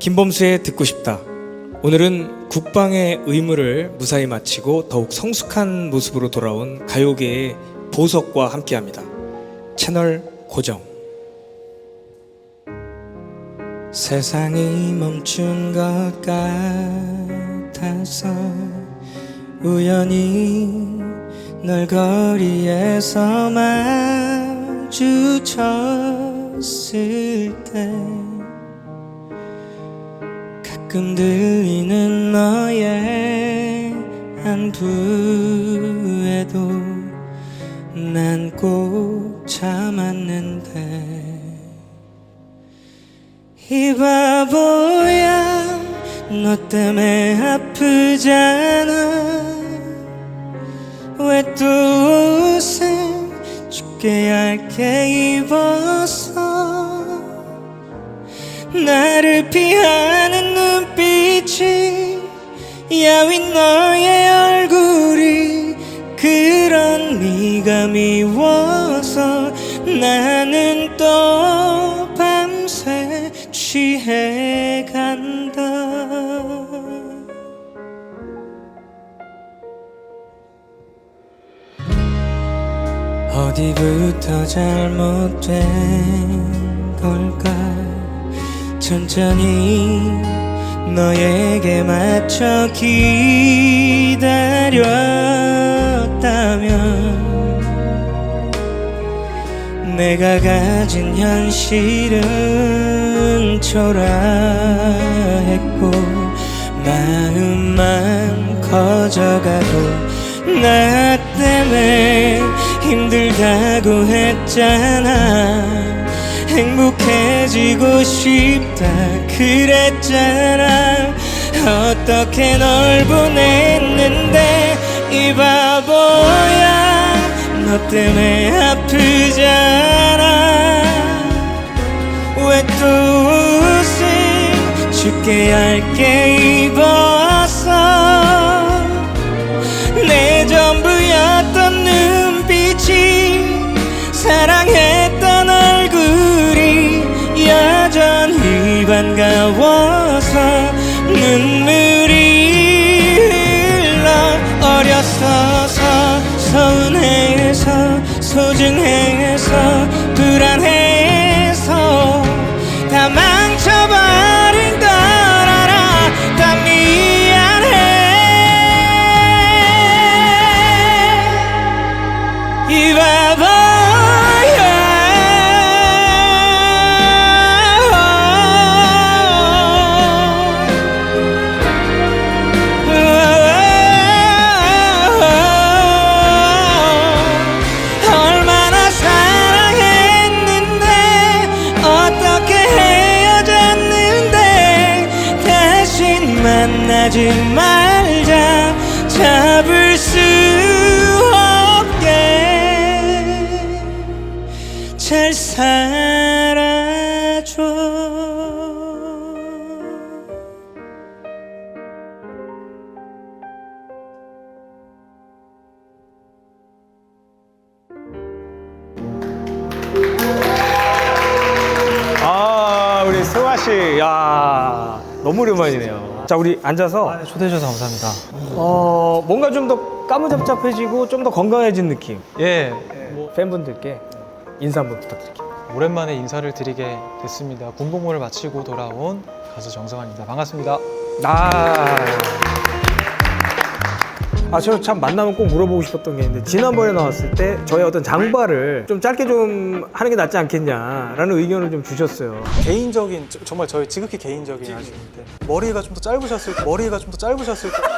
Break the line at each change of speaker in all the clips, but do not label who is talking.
김범수의 듣고 싶다. 오늘은 국방의 의무를 무사히 마치고 더욱 성숙한 모습으로 돌아온 가요계의 보석과 함께 합니다. 채널 고정. 세상이 멈춘 것 같아서 우연히 널 거리에서 마주쳤을 때 가끔 들리는 너의 안부에도 난 꼭 참았는데. 이 바보야 너 때문에 아프잖아? 왜 또 옷을 춥게 얇게 입었어 나를 피하는 눈빛이 야윈 너의 얼굴이 그런 네가 미워서 나는 또 밤새 취해 간다. 어디부터 잘못된 걸까 천천히 너에게 맞춰 기다렸다면 내가 가진 현실은 초라했고 마음만 커져가고 나 때문에 힘들다고 했잖아 행복해지고 싶다. 그랬잖아. 어떻게 널 보냈는데? 이 바보야. 너 때문에 아프잖아. 왜또 옷을 춥게 얇게 입었 소중해 씨, 야 너무 오랜만이네요. 자 우리 앉아서
초대해 주셔서 감사합니다.
어 뭔가 좀 더 까무잡잡해지고 좀 더 건강해진 느낌.
예,
뭐 팬분들께 인사 한번 부탁드릴게요.
오랜만에 인사를 드리게 됐습니다. 군복무를 마치고 돌아온 가수 정성환입니다. 반갑습니다.
아. 아, 저 참 만나면 꼭 물어보고 싶었던 게 있는데, 지난번에 나왔을 때 저의 어떤 장발을 좀 짧게 좀 하는 게 낫지 않겠냐라는 의견을 좀 주셨어요.
개인적인 저- 정말 저희 지극히 개인적인 아쉬움인데 머리가 좀 더 짧으셨을 머리가 좀 더 짧으셨을 거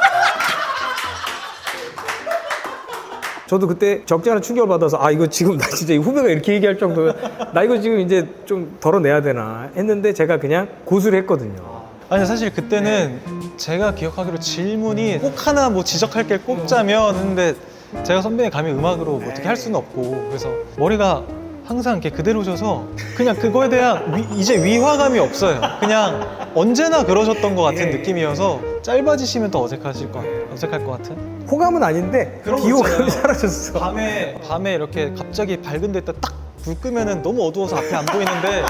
저도 그때 적지 않은 충격을 받아서, 아, 이거 지금 나 진짜 이 후배가 이렇게 얘기할 정도면, 나 이거 지금 이제 좀 덜어내야 되나 했는데 제가 그냥 고수를 했거든요.
아니 사실 그때는 제가 기억하기로 질문이 꼭 하나 뭐 지적할 게 꼽자면 했는데 제가 선배님 감히 음악으로 뭐 어떻게 할 수는 없고 그래서 머리가 항상 이렇게 그대로셔서 그냥 그거에 대한 위- 이제 위화감이 없어요. 그냥 언제나 그러셨던 것 같은 느낌이어서 짧아지시면 더 어색하실 것 같- 어색할 것 같은.
호감은 아닌데,
그런 거
비호감이
있잖아요.
사라졌어.
밤에 밤에 이렇게 갑자기 밝은 데다 딱 불 끄면은 너무 어두워서 앞이 안 보이는데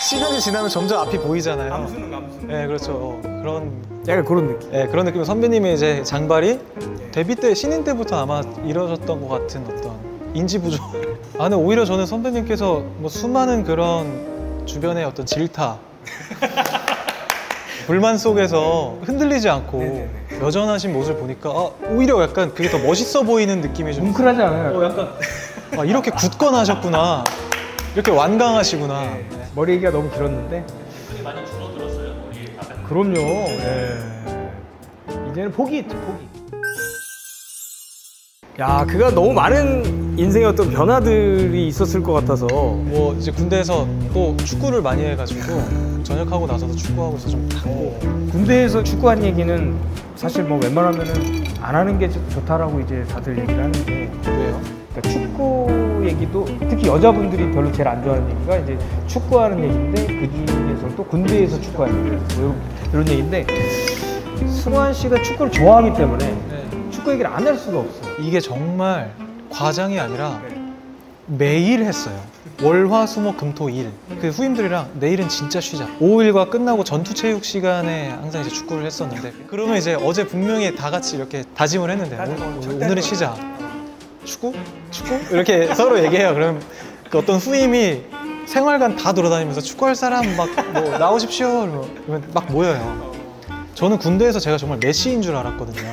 시간이 지나면 점점 앞이 보이잖아요.
감수는 감수.
네, 그렇죠. 어, 그런
약간 그런 느낌.
네, 그런 느낌. 선배님의 이제 장발이 데뷔 때 신인 때부터 아마 이뤄졌던 것 같은 어떤 인지 부조. 아, 근데 오히려 저는 선배님께서 뭐 수많은 그런 주변의 어떤 질타, 불만 속에서 흔들리지 않고
네네네.
여전하신 모습을 보니까 아, 오히려 약간 그게 더 멋있어 보이는 느낌이 좀.
뭉클하지 않아요?
어, 약간 아, 이렇게 굳건하셨구나. 이렇게 완강하시구나.
네. 머리가 너무 길었는데. 많이 줄어들었어요 머리. 그럼요. 예. 이제는 포기했죠 포기. 야, 그가 너무 많은 인생의 어떤 변화들이 있었을 것 같아서.
뭐 이제 군대에서 또 축구를 많이 해가지고 전역하고 나서도 축구하고서 좀 탔고
군대에서 축구한 얘기는 사실 뭐 웬만하면은 안 하는 게 좋- 좋다라고 이제 다들 얘기를 하는데
왜요?
그러니까 축구 얘기도 특히 여자분들이 별로 제일 안 좋아하는 얘기가 이제 축구하는 얘기인데 그 중에서 또 군대에서 축구하는 얘기 뭐 이런 얘기인데 승환 씨가 축구를 좋아하기 때문에
네.
축구 얘기를 안 할 수가 없어요.
이게 정말 과장이 아니라 매일 했어요. 월, 화, 수, 목, 금, 토, 일. 그 후임들이랑 내일은 진짜 쉬자. 5일과 끝나고 전투 체육 시간에 항상 이제 축구를 했었는데 그러면 이제 어제 분명히 다 같이 이렇게 다짐을 했는데 오, 오늘은 쉬자. 축구? 축구? 이렇게 서로 얘기해요. 그럼 그 어떤 후임이 생활관 다 돌아다니면서 축구할 사람 막 뭐 나오십시오. 그러면 막 모여요. 저는 군대에서 제가 정말 메시인 줄 알았거든요.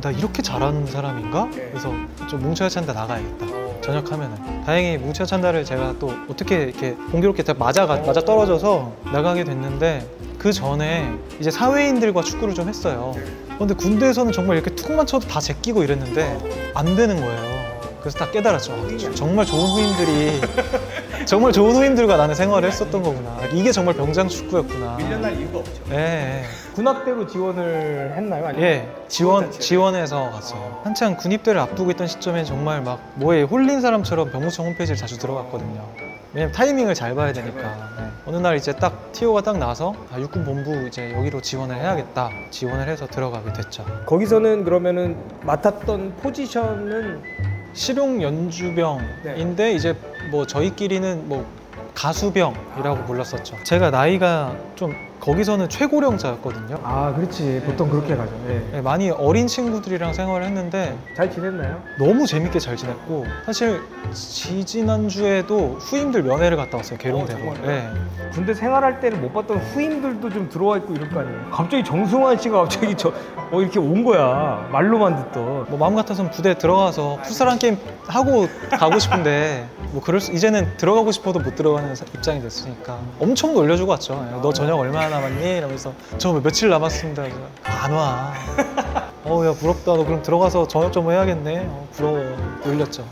나 이렇게 잘하는 사람인가? 그래서 좀 뭉쳐야 찬다 나가야겠다. 전역하면은 다행히 뭉쳐야 찬다를 제가 또 어떻게 이렇게 공교롭게 다 맞아 맞아 떨어져서 나가게 됐는데 그 전에 이제 사회인들과 축구를 좀 했어요. 근데 군대에서는 정말 이렇게 툭만 쳐도 다 제끼고 이랬는데 안 되는 거예요. 그래서 딱 깨달았죠. 아, 정말 좋은 후임들이 정말 좋은 후임들과 나는 생활을 했었던 거구나. 이게 정말 병장 축구였구나.
밀려날 이유가 없죠.
예. 예.
군악대로 지원을 했나요? 아니면
예, 지원 지원해서 갔어요. 한창 군입대를 앞두고 있던 시점에 정말 막 뭐에 홀린 사람처럼 병무청 홈페이지를 자주 들어갔거든요. 왜냐면 타이밍을 잘 봐야 되니까. 네. 어느 날 이제 딱 티오가 딱 나서 아, 육군 본부 이제 여기로 지원을 해야겠다. 지원을 해서 들어가게 됐죠.
거기서는 그러면은 맡았던 포지션은
실용 연주병인데 이제 뭐 저희끼리는 뭐 가수병이라고 불렀었죠. 제가 나이가 좀 거기서는 최고령자였거든요.
아 그렇지 보통 그렇게 가죠. 예.
네, 많이 어린 친구들이랑 생활을 했는데
잘 지냈나요?
너무 재밌게 잘 지냈고 사실 지지난주에도 후임들 면회를 갔다 왔어요 계룡대로
어, 정말요?
네.
군대 생활할 때는 못 봤던 후임들도 좀 들어와 있고 이럴 거 아니에요. 갑자기 정승환 씨가 갑자기 저 어, 이렇게 온 거야. 말로만 듣던.
뭐 마음 같아서는 부대 들어가서 풋살한 게임 하고 가고 싶은데 뭐 그럴 수 이제는 들어가고 싶어도 못 들어가는 사- 입장이 됐으니까 엄청 놀려주고 왔죠 너 저녁 얼마나 남았니? 이러면서 저 며칠 남았습니다 그래서 안 와 어야 부럽다 너 그럼 들어가서 저녁 좀 해야겠네 어, 부러워 놀렸죠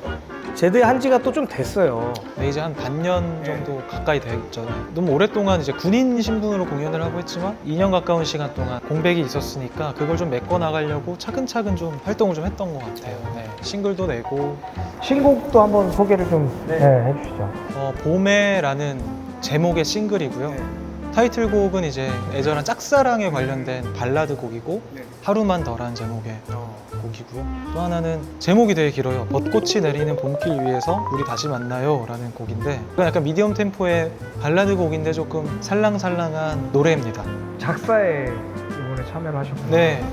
제대한 지가 또 좀 됐어요.
네, 이제 한 반년 정도 가까이 됐죠. 너무 오랫동안 이제 군인 신분으로 공연을 하고 했지만 2년 가까운 시간 동안 공백이 있었으니까 그걸 좀 메꿔 나가려고 차근차근 좀 활동을 좀 했던 것 같아요. 네, 싱글도 내고
신곡도 한번 소개를 좀 해주시죠.
어, 봄에라는 제목의 싱글이고요. 타이틀곡은 이제 애절한 짝사랑에 관련된 발라드 곡이고 하루만 더란 제목의 곡이고요. 또 하나는 제목이 되게 길어요. 벚꽃이 내리는 봄길 위에서 우리 다시 만나요 라는 곡인데 약간 미디엄 템포의 발라드 곡인데 조금 살랑살랑한 노래입니다.
작사에 이번에 참여를 하셨군요.
네.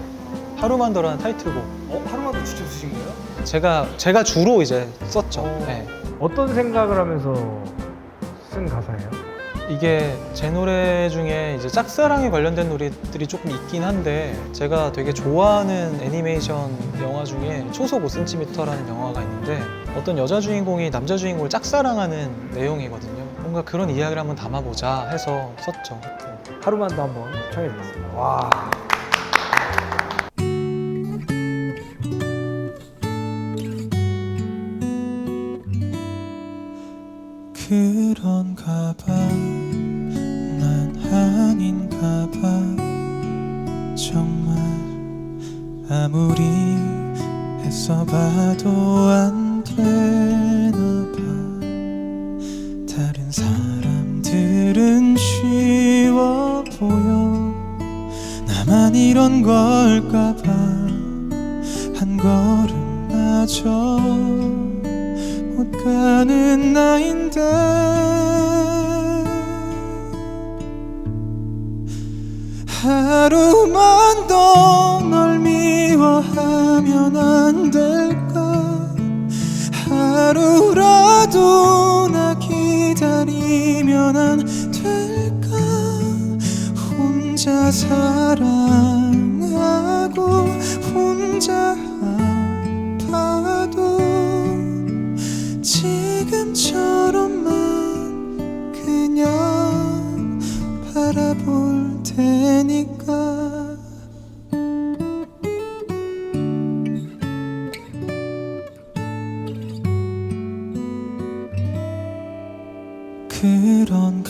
하루만 더라는 타이틀곡.
어, 하루만 더 직접 쓰신 거예요?
제가 제가 주로 이제 썼죠.
어.
네.
어떤 생각을 하면서 쓴 가사예요?
이게 제 노래 중에 이제 짝사랑에 관련된 노래들이 조금 있긴 한데 제가 되게 좋아하는 애니메이션 영화 중에 초속 5cm라는 영화가 있는데 어떤 여자 주인공이 남자 주인공을 짝사랑하는 내용이거든요. 뭔가 그런 이야기를 한번 담아보자 해서 썼죠.
하루만 더 한번 청해드리겠습니다. 와.
하루만 더 널 미워하면 안 될까? 하루라도 나 기다리면 안 될까? 혼자 사랑하고 혼자 그런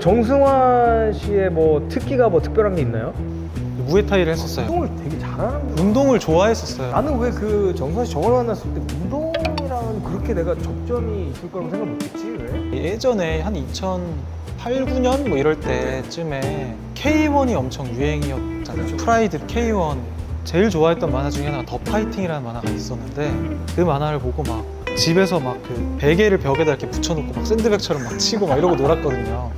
정승환 씨의 뭐 특기가 뭐 특별한 게 있나요?
무에타이를 했었어요.
운동을 되게 잘하는 거.
운동을 좋아했었어요.
나는 왜 그 정승환 씨 저걸 만났을 때 운동이랑은 그렇게 내가 접점이 있을 거라고 생각 못했지 왜?
예전에 한 2008, 9년 뭐 이럴 때쯤에 K1이 엄청 유행이었잖아요. 프라이드 K1. 제일 좋아했던 만화 중에 하나가 더 파이팅이라는 만화가 있었는데 그 만화를 보고 막 집에서 막 그 베개를 벽에다 이렇게 붙여놓고 막 샌드백처럼 막 치고 막 이러고 놀았거든요.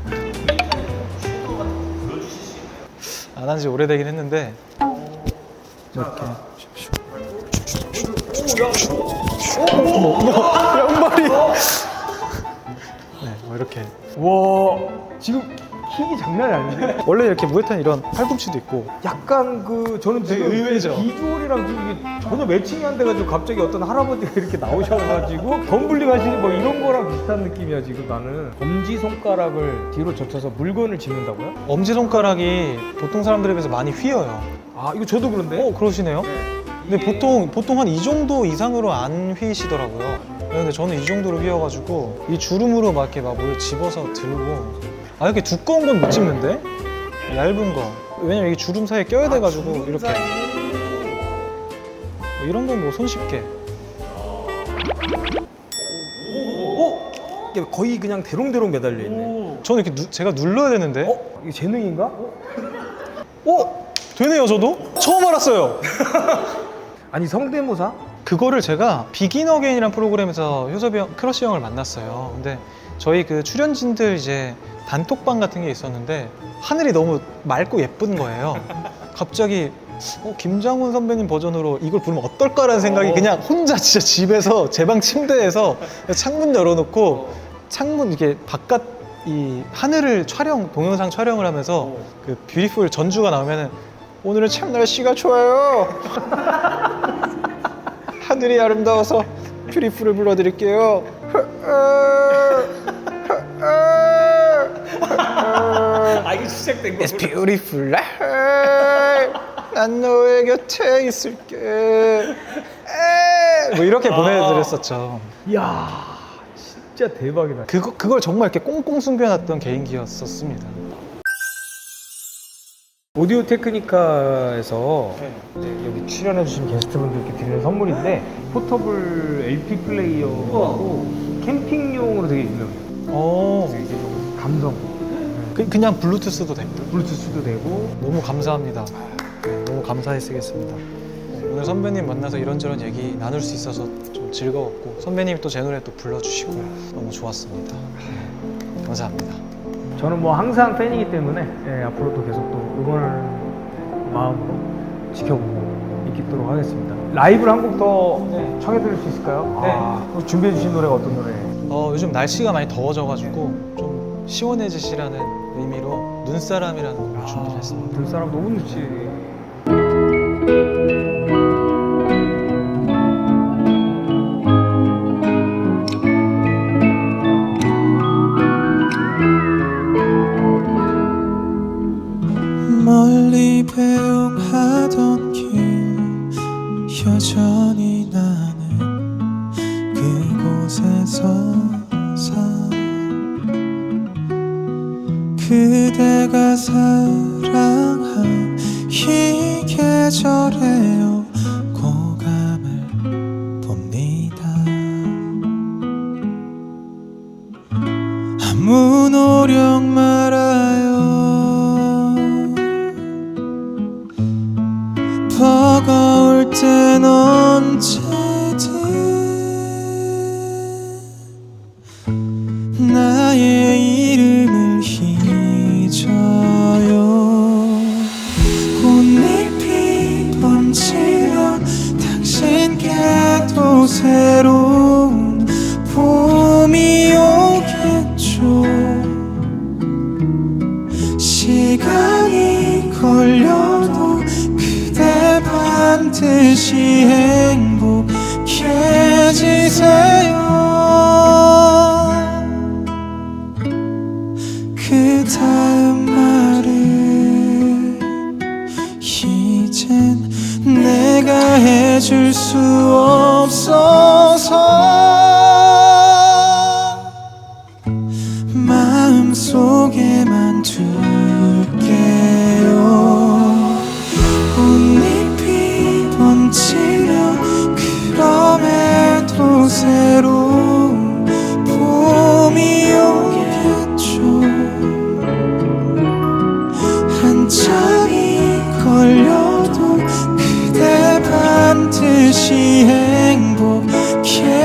안 한 지 오래되긴 했는데 이렇게 양말이 네, 뭐 이렇게
와 지금 킥이 장난이 아닌데?
원래 이렇게 무에타이 이런 팔꿈치도 있고
약간 그 저는
되게
지금
의외죠.
비주얼이랑 지금 이게 전혀 매칭이 안 돼가지고 갑자기 어떤 할아버지가 이렇게 나오셔가지고 덤블링 하시는 뭐 이런 거랑 비슷한 느낌이야 지금 나는 엄지 손가락을 뒤로 젖혀서 물건을 짚는다고요?
엄지 손가락이 보통 사람들에 비해서 많이 휘어요.
아 이거 저도 그런데
어 그러시네요. 근데 보통 보통 한 이 정도 이상으로 안 휘시더라고요. 네, 근데 저는 이 정도로 휘어가지고 이 주름으로 막 이렇게 막 뭘 집어서 들고 아 이렇게 두꺼운 건못 집는데 얇은 거 왜냐면 이게 주름 사이에 껴야 돼가지고 이렇게 뭐 이런 건 뭐 손쉽게
이게 거의 그냥 대롱대롱 매달려 있네.
저는 이렇게 누- 제가 눌러야 되는데
어? 이게 재능인가?
어? 되네요 저도 처음 알았어요.
아니 성대모사?
그거를 제가 비긴 어게인이라는 프로그램에서 효섭이 형, 크러쉬 형을 만났어요. 근데 저희 그 출연진들 이제 단톡방 같은 게 있었는데 하늘이 너무 맑고 예쁜 거예요. 갑자기 어, 김장훈 선배님 버전으로 이걸 부르면 어떨까라는 생각이 그냥 혼자 진짜 집에서 제 방 침대에서 창문 열어놓고 창문 이렇게 바깥 이 하늘을 촬영 동영상 촬영을 하면서 그 뷰티풀 전주가 나오면은 오늘은 참 날씨가 좋아요. 하늘이 아름다워서 뷰티풀을 불러드릴게요.
시작된 거.
It's beautiful life. 난 너의 곁에 있을게. 뭐 이렇게 보내드렸었죠.
이야, 진짜 대박이다.
그거 그걸 정말 이렇게 꽁꽁 숨겨놨던 개인기였었습니다.
오디오 테크니카에서
네.
이제 여기 출연해주신 게스트분들께 드리는 선물인데 포터블 LP 플레이어하고 캠핑용으로 되게 유명해요.
어,
그래서 이제 좀 감성,
그, 그냥 블루투스도 됩니다.
블루투스도 되고
너무 감사합니다. 네, 너무 감사히 쓰겠습니다. 네, 오늘 선배님 만나서 이런저런 얘기 나눌 수 있어서 좀 즐거웠고 선배님이 또 제 노래 또 불러주시고 너무 좋았습니다. 네, 감사합니다.
저는 뭐 항상 팬이기 때문에 예, 앞으로도 계속 또 응원하는 마음으로 지켜보고 있도록 하겠습니다. 라이브를 한 곡 더
네.
청해 드릴 수 있을까요?
네.
아, 그럼 준비해 주신 노래가 어떤 노래예요?
어, 요즘 날씨가 많이 더워져가지고 좀 시원해지시라는 의미로 눈사람이라는 곡을 준비를 했습니다.
들 사람 너무 좋지.
버거울 행 반드시 행복해